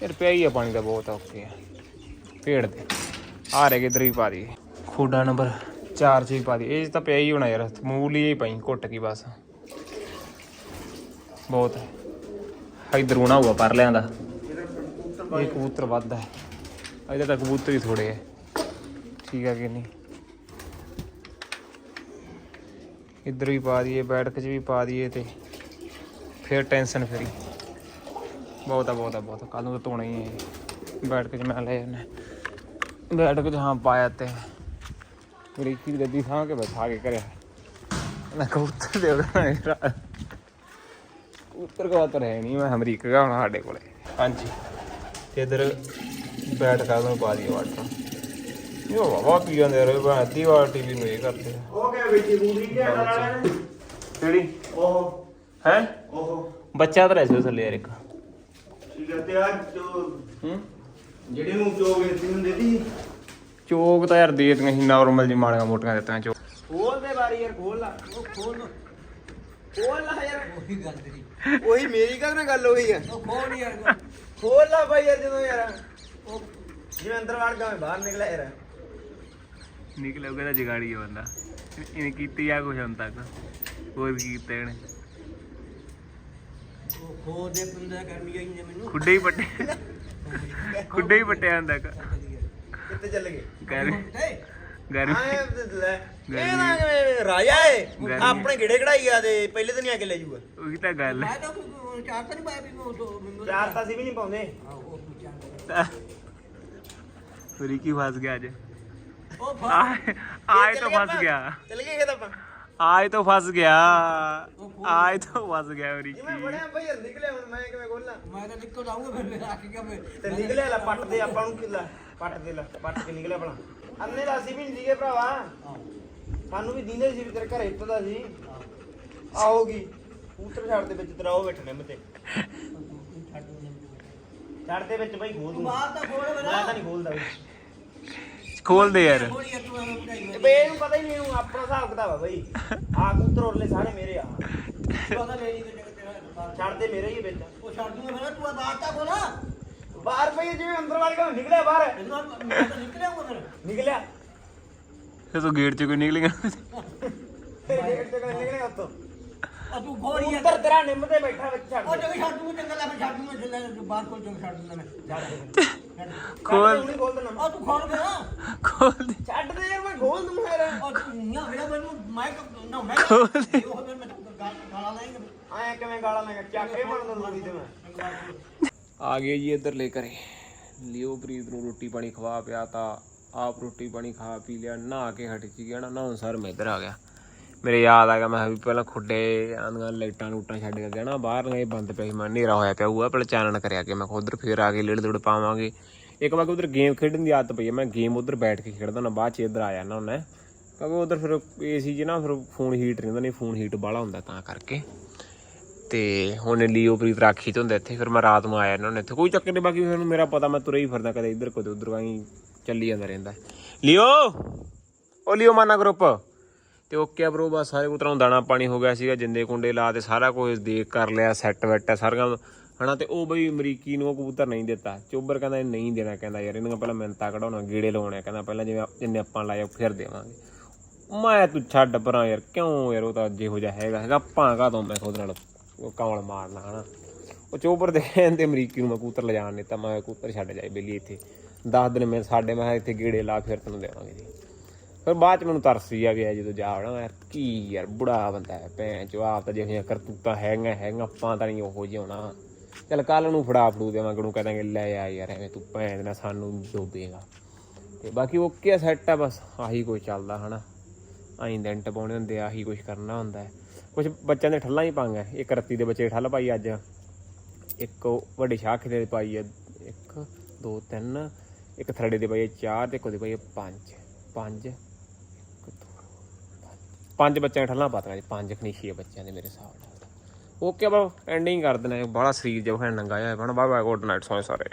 ਫਿਰ ਪਿਆ ਹੀ ਆ ਪਾਣੀ ਦਾ ਬਹੁਤ ਔਖੇ ਆ। ਭੇੜ ਦੇ। ਆ ਰਹਿ ਗਏ ਇੱਧਰ ਵੀ ਪਾ ਦੀ ਖੋਡਾ ਨੰਬਰ 4 ਚ ਪਾ ਦੀ। ਇਹ 'ਚ ਤਾਂ ਪਿਆ ਹੀ ਹੋਣਾ ਯਾਰ, ਮੂਲ ਹੀ ਪਈ, ਘੁੱਟ ਗਈ ਬਸ। ਬਹੁਤ। ਹੈ ਇਧਰ ਹੋਣਾ ਹੋਊਗਾ ਪਰ ਲਿਆਂ ਦਾ। ਇਹ ਕਬੂਤਰ ਵੱਧ ਹੈ। ਇਹਦੇ ਤਾਂ ਕਬੂਤਰ ਹੀ ਥੋੜੇ ਹੈ। ਠੀਕ ਹੈ ਕਿ ਨਹੀਂ? ਇੱਧਰ ਵੀ ਪਾ ਦਈਏ, ਬੈਠਕ 'ਚ ਵੀ ਪਾ ਦਈਏ ਤੇ ਫਿਰ ਟੈਨਸ਼ਨ ਫਰੀ। ਬਹੁਤ ਆ ਬਹੁਤ ਆ ਬਹੁਤ ਕੱਲ ਨੂੰ ਤਾਂ ਧੋਣਾ ਹੀ ਹੈ। ਬੈਠਕ 'ਚ ਮੈਂ ਲੈ ਜਾਣਾ ਬੈਠਕ 'ਚ ਹਾਂ ਪਾਇਆ ਤੇ ਮੇਰੀ ਕੀ ਗੱਦੀ ਸਾਂ ਕੇ ਬਿਠਾ ਕੇ ਕਰਿਆ। ਨਾ ਕਬੂਤਰ ਦੇ ਉਹਦਾ ਉੱਤਰ ਕੋ ਤਾਂ ਹੈ ਨਹੀਂ ਮੈਂ ਅਮਰੀਕਾ ਦਾ ਹੁਣ ਸਾਡੇ ਕੋਲੇ। ਹਾਂਜੀ। ਤੇ ਇਧਰ ਬੈਠ ਕਰ ਨੂੰ ਪਾ ਦਈਏ ਵਾਟਰ। ਇਹ ਵਾਵਾ ਪੀ ਜਾਂਦੇ ਰਹੇ ਮੈਂ ਅੱਧੀ ਵਾਰ ਟੀਵੀ ਨੂੰ ਇਹ ਕਰਦੇ ਆ। ਉਹ ਕਿਆ ਬੇਟੀ ਬੂੜੀ ਕੇ ਵਾਲਾ ਨੇ? ਕਿਹੜੀ? ਉਹ ਹੈ? ਉਹ ਬੱਚਾ ਤਾਂ ਰਹਿ ਥੱਲੇ ਯਾਰ ਇੱਕ। ਠੀਕ ਹੈ ਤੇ ਆ ਜੋ ਹੂੰ? ਜਿਹੜੇ ਨੂੰ ਜੋ ਵੇਚਦੀ ਹੁੰਦੀ ਸੀ ਚੋਕ ਤਾਂ ਯਾਰ ਦੇ ਦਿੱਤੀਆਂ ਸੀ ਨਾਰਮਲ ਜੀ ਮਾੜੀਆਂ ਮੋਟੀਆਂ ਦਿੱਤੀਆਂ ਚੋਕ। ਖੋਲ ਦੇ ਬਾਰੀ ਯਾਰ ਖੋਲ ਲਾ। ਉਹ ਖੋਲ ਲੋ। ਖੋਲ ਲਾ ਯਾਰ। ਉਹੀ ਗੱਲ ਤੇਰੀ। ਉਹੀ ਮੇਰੀ ਗੱਲ ਨਾਲ ਗੱਲ ਹੋਈ ਆ। ਉਹ ਖੋਲ ਯਾਰ। ਖੋਲ ਲਾ ਬਾਈ ਯਾਰ ਜਦੋਂ ਯਾਰ। ਉਹ ਜਿਵੇਂ ਅੰਦਰ ਵੜ ਗਿਆ ਮੈਂ ਬਾਹਰ ਨਿਕਲਿਆ ਯਾਰ। ਨਿਕਲ ਗਿਆ ਤਾਂ ਜਗਾੜੀ ਆ ਬੰਦਾ। ਇਹਨੇ ਕੀਤੀ ਆ ਕੁਛ ਹੁਣ ਤੱਕ। ਹੋਰ ਕੀ ਕੀਤਾ ਇਹਨੇ। ਉਹ ਖੋਲ ਦੇ ਪਿੰਦਾ ਕਰਨੀ ਆਈ ਨੇ ਮੈਨੂੰ। ਖੁੱਡੇ ਹੀ ਪੱਟੇ। ਖੁੱਡੇ ਹੀ ਪੱਟੇ ਹੁਣ ਤੱਕ। ਕਿੱਥੇ ਚੱਲ ਗਏ? ਗਰਮੀ ਤੇ ਗਰਮੀ ਆਏ ਲੈ। ਇਹ ਨਾ ਕਿਵੇਂ ਰਾਜਾ ਏ। ਗਰਮੀ। ਆਪਣੇ ਗਿੜੇ ਕਢਾਈ ਆ ਤੇ ਪਹਿਲੇ ਦਿਨ ਹੀ ਆ ਕੇ ਲੈ ਜੂਗਾ। ਉਹੀ ਤਾਂ ਗੱਲ ਹੈ ਮੈਂ ਤਾਂ ਕੋਈ ਚਾਰ ਤਾਂ ਨਹੀਂ ਪਾਇਆ ਵੀ ਉਹ ਦੋ ਮੈਨੂੰ ਚਾਰ ਤਾਂ ਅਸੀਂ ਵੀ ਨਹੀਂ ਪਾਉਂਦੇ। ਫਰੀ ਕੀ ਫਸ ਗਿਆ ਅੱਜ। ਉਹ ਫਾ ਆਏ ਆਏ ਤਾਂ ਫਸ ਗਿਆ। ਚੱਲ ਗਏ ਖੇਤ ਆਪਾਂ। ਆਏ ਤਾਂ ਫਸ ਗਿਆ। ਆਏ ਤਾਂ ਫਸ ਗਿਆ ਫਰੀ ਜਿਵੇਂ ਬਣਿਆ ਭਾਈ ਯਾਰ ਨਿਕਲਿਆ ਹੁਣ ਮੈਂ ਕਿਵੇਂ ਖੋਲਾਂ? ਮੈਂ ਤਾਂ ਨਿਕਲ ਆਉਂਗਾ ਫਿਰ ਮੈਂ ਰੱਖ ਗਿਆ ਮੈਂ ਤੇ ਨਿਕਲਿਆ ਲੈ ਪੱਟ ਦੇ ਆਪਾਂ ਨੂੰ ਕਿੱਲਾ ਪੱਟ ਦੇ ਲੈ ਪੱਟ ਕੇ ਨਿਕਲਿਆ ਭਲਾ। ਅੰਨੇ ਦਾ ਅਸੀਂ ਵੀ ਨਹੀਂ ਸੀਗੇ ਭਰਾਵਾ। ਸਾਨੂੰ ਵੀ ਦਿੰਦੇ ਸੀ ਵੀ ਤੇਰੇ ਘਰੇ ਇੱਟਦਾ ਸੀ। ਆਉਗੀ ਉਤਰ ਛੱਡ ਦੇ ਵਿੱਚ ਤੇਰਾ ਉਹ ਬੈਠਣੇ ਮਤੇ ਛੱਡ ਦੇ ਵਿੱਚ ਬਾਈ ਖੋਲ ਦੂੰ ਬਾਹਰ ਤਾਂ ਖੋਲ ਮੈਂ ਤਾਂ ਨਹੀਂ ਖੋਲਦਾ। ਖੋਲ ਦੇ ਯਾਰ। ਤੂੰ ਐਵੇਂ ਬਣਾਈ ਤੇ ਬਈ ਇਹਨੂੰ ਪਤਾ ਹੀ ਨਹੀਂ ਇਹਨੂੰ ਆਪਣਾ ਹਿਸਾਬ ਕਿਤਾਬ ਆ ਬਈ। ਆ ਕੂਤਰ ਉਰਲੇ ਸਾਰੇ ਮੇਰੇ ਆ। ਪਤਾ ਲੈ ਨਹੀਂ ਕਿ ਤੇਰਾ ਬਾਹਰ ਛੱਡ ਦੇ ਮੇਰੇ ਹੀ ਆ ਵਿੱਚ। ਉਹ ਛੱਡ ਦੂੰਗਾ ਫਿਰ ਤੂੰ ਬਾਹਰ ਤਾਂ ਖੋਲਾ ਬਾਹਰ ਪਈ ਜਿਵੇਂ ਅੰਦਰ ਗਿਆ ਨਿਕਲਿਆ ਬਾਹਰ। ਇਹਨੂੰ ਮੈਂ ਤਾਂ ਨਿਕਲਿਆ ਉਹ ਫਿਰ। ਨਿਕਲਿਆ। ਫਿਰ ਤੂੰ ਗੇਟ 'ਚ ਕੋਈ ਨਿਕਲੇਗਾ। ਗੇਟ ਤੇ ਕਿਵੇਂ ਨਿਕਲਿਆ ਉੱਤੋਂ ਆ ਤੂੰ ਖੋਲ ਯਾਰ ਉੱਤਰ ਤੇਰਾ ਨਿੰਮ ਤੇ ਬੈਠਾ ਵਿੱਚ ਛੱਡ ਉਹ ਦੇ। ਜਗ ਛੱਡ ਦੂੰਗਾ ਚੰਗਾ ਲੈ ਮੈਂ ਛੱਡ ਦੂੰਗਾ ਚੱਲ ਬਾਹਰ ਕੋਲ ਜਗ ਛੱਡ ਮੈਂ। ਦੇ। ਖੋਲ। ਦੇ, ਦੇਣਾ ਤੂੰ ਖੋਲ ਖੋਲ ਦੇ। ਛੱਡ ਦੇ ਯਾਰ ਮੈਂ ਖੋਲ ਦੂੰ ਯਾਰ ਉਹ ਤੂੰ ਨਾ ਮੇਰਾ ਮੈਨੂੰ ਮੈਂ ਨਾ ਮੈਂ ਖੋਲ ਦੇ। ਉਹ ਫਿਰ ਮੈਂ ਗਾਲਾਂ ਲਾਏਗਾ ਆਇਆ ਕਿਵੇਂ ਗਾਲਾਂ ਲੈ ਚਾਕੇ ਬਣਨ ਦੂੰਗੀ ਤੇ ਮੈਂ। ਆ ਗਏ ਜੀ ਇੱਧਰ ਲੈ ਕਰੇ ਲਿਓ ਪ੍ਰੀਤ ਨੂੰ ਰੋਟੀ ਪਾਣੀ ਖਵਾ ਪਿਆ ਤਾਂ ਆਪ ਰੋਟੀ ਪਾਣੀ ਖਾ ਪੀ ਲਿਆ ਨਹਾ ਕੇ ਹਟ ਚ ਗਿਆ ਨਾ। ਨਹਾਉਣ ਸਰ ਮੈਂ ਇੱਧਰ ਆ ਗਿਆ। ਮੇਰੇ ਯਾਦ ਆ ਗਿਆ, ਮੈਂ ਕਿਹਾ ਵੀ ਪਹਿਲਾਂ ਖੁੱਡੇ ਆਂਦੀਆਂ ਲਾਈਟਾਂ ਲੂਟਾਂ ਛੱਡ ਕੇ ਗਿਆ ਨਾ, ਬਾਹਰ ਨੇ ਬੰਦ ਪਿਆ ਸੀ, ਮੈਂ ਹਨੇਰਾ ਹੋਇਆ ਪਿਆ ਹੋਊਗਾ ਪਹਿਲਾਂ ਚਾਨਣ ਕਰਿਆ ਕਿ ਮੈਂ ਕਿਹਾ ਉਧਰ ਫੇਰ ਆ ਕੇ ਲੇੜ ਲੁੜ ਪਾਵਾਂਗੇ। ਇੱਕ ਵਾਰ ਉਧਰ ਗੇਮ ਖੇਡਣ ਦੀ ਆਦਤ ਪਈ ਹੈ ਮੈਂ ਗੇਮ ਉਧਰ ਬੈਠ ਕੇ ਖੇਡਦਾ ਨਾ ਬਾਅਦ ਚ ਇੱਧਰ ਆ ਜਾਣਾ ਹੁੰਦਾ ਕਿਉਂਕਿ ਉਧਰ ਫਿਰ ਏਸੀ ਜੀ ਨਾ ਫਿਰ ਫੋਨ ਹੀਟ ਰਹਿੰਦਾ, ਨਹੀਂ ਫੋਨ ਹੀਟ ਬਾਹਲਾ ਹੁੰਦਾ ਤਾਂ ਕਰਕੇ। ਤੇ ਹੁਣ ਲਿਓ ਪ੍ਰੀਤ ਰਾਖੀ ਚ ਹੁੰਦਾ ਇੱਥੇ, ਫਿਰ ਮੈਂ ਰਾਤ ਨੂੰ ਆਇਆ ਇਹਨਾਂ ਨੇ ਇੱਥੇ, ਕੋਈ ਚੱਕਰ ਨਹੀਂ, ਬਾਕੀ ਫਿਰ ਮੇਰਾ ਪਤਾ, ਮੈਂ ਤੁਰੇ ਹੀ ਫਿਰਦਾ ਕਦੇ ਇੱਧਰ, ਕਦੇ ਉੱਧਰ ਆਈ ਚੱਲੀ ਜਾਂਦਾ ਰਹਿੰਦਾ। ਲਿਓ! ਉਹ ਲਿਓ ਮਾਨਾ ਗਰੁੱਪ ਤੇ ਓਕੇ ਆ ਬ్రో ਬਸ ਸਾਰੇ ਕਬੂਤਰਾਂ ਨੂੰ ਦਾਣਾ ਪਾਣੀ ਹੋ ਗਿਆ ਸੀਗਾ, ਜਿੰਦੇ ਕੁੰਡੇ ਲਾ ਤੇ ਸਾਰਾ ਕੁਝ ਦੇਖ ਕਰ ਲਿਆ ਸੈੱਟ ਵੈਟ ਸਾਰੀਆਂ। ਹਨਾ, ਤੇ ਉਹ ਬਈ ਅਮਰੀਕੀ ਨੂੰ ਉਹ ਕਬੂਤਰ ਨਹੀਂ ਦਿੱਤਾ। ਚੋਬਰ ਕਹਿੰਦਾ ਇਹ ਨਹੀਂ ਦੇਣਾ, ਕਹਿੰਦਾ ਯਾਰ ਇਹਨਾਂ ਪਹਿਲਾਂ ਮਿੰਤਾ ਕਢਾਉਣਾ, ਗੇੜੇ ਲਾਉਣੇ ਕਹਿੰਦਾ ਪਹਿਲਾਂ ਜਿਵੇਂ ਜਿੰਨੇ ਆਪਾਂ ਲਾਇਆ ਫਿਰ ਦੇਵਾਂਗੇ। ਮੈਂ ਤੂੰ ਛੱਡ ਪਰਾਂ ਯਾਰ, ਕਿਉਂ ਯਾਰ, ਉਹ ਤਾਂ ਜਿਹੋ ਜਿਹਾ ਹੈਗਾ ਹੈਗਾ ਭਾਂਗਾ ਤੋਂ ਮੈਂ ਖੁਦ ਨਾਲ ਉਹ ਕੌਣ ਮਾਰਨਾ, ਹਨਾ। ਉਹ ਚੋਬਰ ਦੇ ਕਹਿੰਦੇ ਅਮਰੀਕੀ ਨੂੰ ਮੈਂ ਕਬੂਤਰ ਲਿਜਾਣ ਦਿੱਤਾ, ਮੈਂ ਕਬੂਤਰ ਛੱਡ ਜਾਏ ਬੇਲੀ ਇੱਥੇ। 10 ਦਿਨ ਮੈਂ ਸਾਡੇ, ਮੈਂ ਕਿਹਾ ਇੱਥੇ ਗੇੜੇ ਲਾ, ਫਿਰ ਤੈਨੂੰ ਦੇਵਾਂਗੇ ਜੀ। ਫਿਰ ਬਾਅਦ ਚ ਮੈਨੂੰ ਤਰਸ ਹੀ ਆ ਗਿਆ ਜਦੋਂ ਜਾ ਵੜਨਾ ਯਾਰ ਕੀ ਯਾਰ ਬੁੜਾ ਬੰਦਾ ਹੈ ਭੈਣ ਚੋ ਆਪ ਤਾਂ ਜਿਹੀਆਂ ਕਰਤੂਤਾਂ ਹੈਗੀਆਂ ਹੈਗੀਆਂ ਆਪਾਂ ਤਾਂ ਨਹੀਂ ਉਹੋ ਜਿਹਾ ਹੋਣਾ। ਚੱਲ ਕੱਲ ਨੂੰ ਫੜਾ ਫੜੂ ਦੇਵਾਂਗੇ ਨੂੰ ਕਹਾਂਗੇ ਲੈ ਆ ਯਾਰ ਐਵੇਂ ਤੂੰ ਭੈਣ ਨਾਲ ਸਾਨੂੰ ਡੋਬੇਗਾ ਤੇ ਬਾਕੀ ਓਕੇ ਸੈੱਟ ਆ ਬਸ ਆਹੀ ਕੋਈ ਚੱਲਦਾ ਹਨਾ। ਆਈ ਡੈਂਟ ਪਾਉਣੇ ਹੁੰਦੇ ਆ ਆਹੀ ਕੁਝ ਕਰਨਾ ਹੁੰਦਾ ਹੈ। ਕੁਝ ਬੱਚਿਆਂ ਦੇ ਠੱਲਾਂ ਹੀ ਪਾਈਆਂ ਇੱਕ ਰੱਤੀ ਦੇ ਬੱਚੇ ਠੱਲ ਪਾਈ ਅੱਜ। ਇੱਕ ਉਹ ਵੱਡੇ ਸ਼ਾਖ ਦੇ ਪਾਈ ਹੈ ਇੱਕ ਦੋ ਤਿੰਨ। ਇੱਕ ਥਰੜੇ ਦੇ ਪਾਈ ਹੈ ਚਾਰ ਤੇ ਇੱਕ ਉਹਦੇ ਪਾਈ ਹੈ ਪੰਜ। ਪੰਜ। ਇੱਕ, ਦੋ, ਪੰਜ। ਬੱਚਿਆਂ ਠੱਲਾਂ ਪਾਤੀਆਂ ਜੀ, ਪੰਜ ਖਨੀ ਛੇ ਬੱਚਿਆਂ ਦੇ ਮੇਰੇ ਹਿਸਾਬ ਨਾਲ ਓਕੇ ਬਾ ਐਂਡਿੰਗ ਕਰ ਦੇਣਾ ਬਾਹਲਾ ਸਰੀਰ ਜਿਹਾ ਨੰਗਾ ਹੋਇਆ ਬਣ ਬਾਏ ਬਾਏ ਗੁੱਡ ਨਾਈਟ ਸੋਏ ਸਾਰੇ